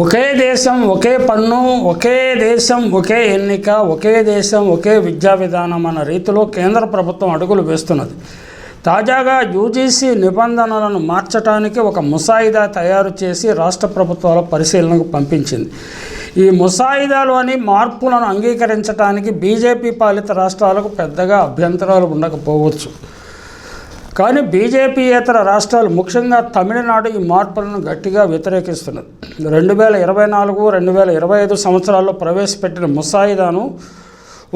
ఒకే దేశం ఒకే పన్ను ఒకే దేశం ఒకే ఎన్నిక ఒకే దేశం ఒకే విద్యా విధానం అన్న రీతిలో కేంద్ర ప్రభుత్వం అడుగులు వేస్తున్నది. తాజాగా యూజీసీ నిబంధనలను మార్చడానికి ఒక ముసాయిదా తయారు చేసి రాష్ట్ర ప్రభుత్వాల పరిశీలనకు పంపించింది. ఈ ముసాయిదాలోని మార్పులను అంగీకరించడానికి బీజేపీ పాలిత రాష్ట్రాలకు పెద్దగా అభ్యంతరాలు ఉండకపోవచ్చు. కానీ బీజేపీయేతర రాష్ట్రాలు ముఖ్యంగా తమిళనాడు ఈ మార్పులను గట్టిగా వ్యతిరేకిస్తున్నది. రెండు వేల ఇరవై నాలుగు రెండు వేల ఇరవై ఐదు సంవత్సరాల్లో ప్రవేశపెట్టిన ముసాయిదాను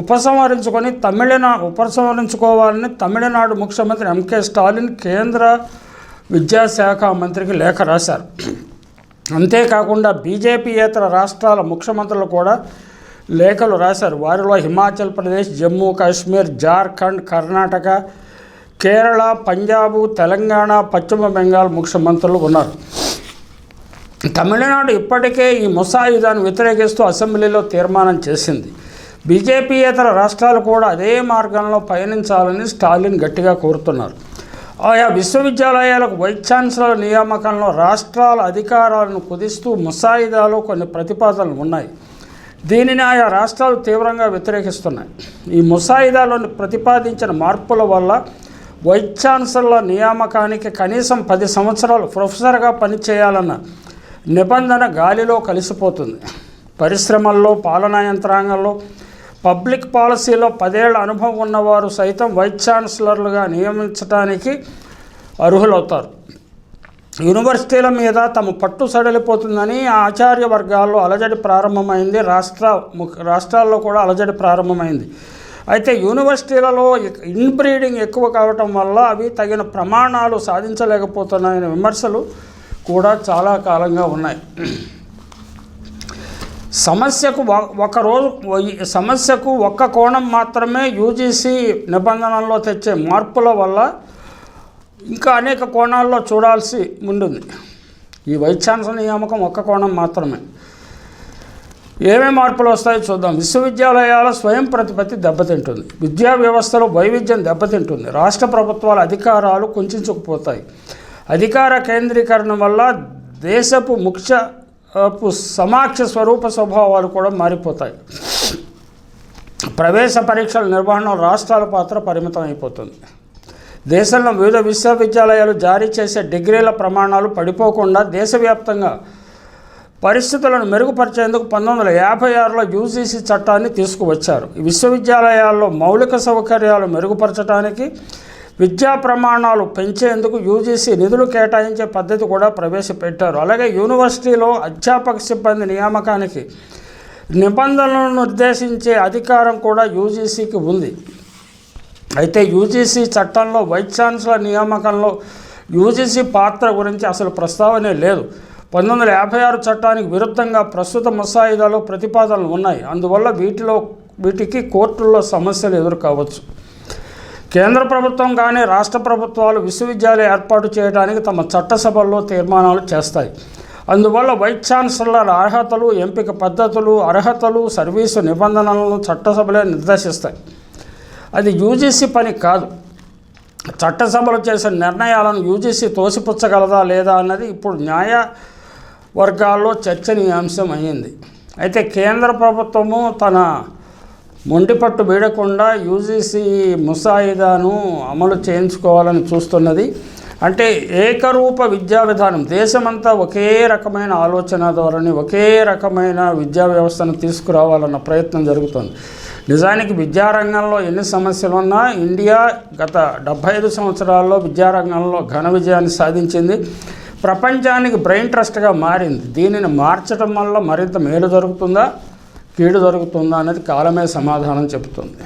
ఉపసంహరించుకొని తమిళనా ఉపసంహరించుకోవాలని తమిళనాడు ముఖ్యమంత్రి ఎంకే స్టాలిన్ కేంద్ర విద్యాశాఖ మంత్రికి లేఖ రాశారు. అంతేకాకుండా బీజేపీయేతర రాష్ట్రాల ముఖ్యమంత్రులు కూడా లేఖలు రాశారు. వారిలో హిమాచల్ ప్రదేశ్ జమ్మూ కాశ్మీర్ జార్ఖండ్ కర్ణాటక కేరళ పంజాబు తెలంగాణ పశ్చిమ బెంగాల్ ముఖ్యమంత్రులు ఉన్నారు. తమిళనాడు ఇప్పటికే ఈ ముసాయిదాను వ్యతిరేకిస్తూ అసెంబ్లీలో తీర్మానం చేసింది. బీజేపీయేతర రాష్ట్రాలు కూడా అదే మార్గంలో పయనించాలని స్టాలిన్ గట్టిగా కోరుతున్నారు. ఆయా విశ్వవిద్యాలయాలకు వైస్ ఛాన్సలర్ నియామకంలో రాష్ట్రాల అధికారాలను కుదిస్తూ ముసాయిదాలో కొన్ని ప్రతిపాదనలు ఉన్నాయి. దీనిని ఆయా రాష్ట్రాలు తీవ్రంగా వ్యతిరేకిస్తున్నాయి. ఈ ముసాయిదాలోని ప్రతిపాదించిన మార్పుల వల్ల వైస్ ఛాన్సలర్ల నియామకానికి కనీసం పది సంవత్సరాలు ప్రొఫెసర్గా పనిచేయాలన్న నిబంధన గాలిలో కలిసిపోతుంది. పరిశ్రమల్లో పాలనా యంత్రాంగంలో పబ్లిక్ పాలసీలో పదేళ్ళ అనుభవం ఉన్నవారు సైతం వైస్ ఛాన్సలర్లుగా నియమించడానికి అర్హులవుతారు. యూనివర్సిటీల మీద తమ పట్టు సడలిపోతుందని ఆచార్య వర్గాల్లో అలజడి ప్రారంభమైంది. రాష్ట్ర ముఖ- రాష్ట్రాల్లో కూడా అలజడి ప్రారంభమైంది. అయితే యూనివర్సిటీలలో ఇన్బ్రీడింగ్ ఎక్కువ కావటం వల్ల అవి తగిన ప్రమాణాలు సాధించలేకపోతున్నాయనే విమర్శలు కూడా చాలా కాలంగా ఉన్నాయి. సమస్యకు ఒకరోజు ఒక రోజు సమస్యకు ఒక్క కోణం మాత్రమే యూజీసీ నిబంధనల్లో తెచ్చే మార్పుల వల్ల ఇంకా అనేక కోణాల్లో చూడాల్సి ఉంటుంది ఈ వైస్ ఛాన్సలర్ నియామకం ఒక్క కోణం మాత్రమే. ఏమేమి మార్పులు వస్తాయో చూద్దాం. విశ్వవిద్యాలయాల స్వయం ప్రతిపత్తి దెబ్బతింటుంది. విద్యా వ్యవస్థలో వైవిధ్యం దెబ్బతింటుంది. రాష్ట్ర ప్రభుత్వాల అధికారాలు కుంచుకుపోతాయి. అధికార కేంద్రీకరణ వల్ల దేశపు ముఖ్య సమాక్ష స్వరూప స్వభావాలు కూడా మారిపోతాయి. ప్రవేశ పరీక్షల నిర్వహణ రాష్ట్రాల పాత్ర పరిమితం అయిపోతుంది. దేశంలో వివిధ విశ్వవిద్యాలయాలు జారీ చేసే డిగ్రీల ప్రమాణాలు పడిపోకుండా దేశవ్యాప్తంగా పరిస్థితులను మెరుగుపరిచేందుకు పంతొమ్మిది వందల యాభై ఆరులో యూజీసీ చట్టాన్ని తీసుకువచ్చారు. విశ్వవిద్యాలయాల్లో మౌలిక సౌకర్యాలు మెరుగుపరచడానికి విద్యా ప్రమాణాలు పెంచేందుకు యూజీసీ నిధులు కేటాయించే పద్ధతి కూడా ప్రవేశపెట్టారు. అలాగే యూనివర్సిటీలో అధ్యాపక సిబ్బంది నియామకానికి నిబంధనలను నిర్దేశించే అధికారం కూడా యూజీసీకి ఉంది. అయితే యూజీసీ చట్టంలో వైస్ ఛాన్సలర్ నియామకంలో యూజీసీ పాత్ర గురించి అసలు ప్రస్తావనే లేదు. పంతొమ్మిది వందల యాభై ఆరు చట్టానికి విరుద్ధంగా ప్రస్తుత ముసాయిదాలో ప్రతిపాదనలు ఉన్నాయి. అందువల్ల వీటిలో వీటికి కోర్టుల్లో సమస్యలు ఎదురు కావచ్చు కేంద్ర ప్రభుత్వం కానీ రాష్ట్ర ప్రభుత్వాలు విశ్వవిద్యాలయ ఏర్పాటు చేయడానికి తమ చట్టసభల్లో తీర్మానాలు చేస్తాయి. అందువల్ల వైస్ ఛాన్సలర్ అర్హతలు ఎంపిక పద్ధతులు అర్హతలు సర్వీసు నిబంధనలను చట్టసభలే నిర్దేశిస్తాయి. అది యూజీసీ పని కాదు. చట్టసభలు చేసిన నిర్ణయాలను యూజీసీ తోసిపుచ్చగలదా లేదా అన్నది ఇప్పుడు న్యాయ వర్గాల్లో చర్చనీయాంశం అయ్యింది అయితే కేంద్ర ప్రభుత్వము తన మొండిపట్టు వీడకుండా యూజీసీ ముసాయిదాను అమలు చేయించుకోవాలని చూస్తున్నది. అంటే ఏకరూప విద్యా విధానం దేశమంతా ఒకే రకమైన ఆలోచన ధోరణి ఒకే రకమైన విద్యా వ్యవస్థను తీసుకురావాలన్న ప్రయత్నం జరుగుతుంది. నిజానికి విద్యారంగంలో ఎన్ని సమస్యలు ఉన్నా ఇండియా గత డెబ్భై ఐదు సంవత్సరాల్లో విద్యారంగంలో ఘన విజయాన్ని సాధించింది. ప్రపంచానికి బ్రెయిన్ ట్రస్ట్గా మారింది. దీనిని మార్చడం వల్ల మరింత మేలు జరుగుతుందా? కీడు జరుగుతుందా అనేది కాలమే సమాధానం చెబుతుంది.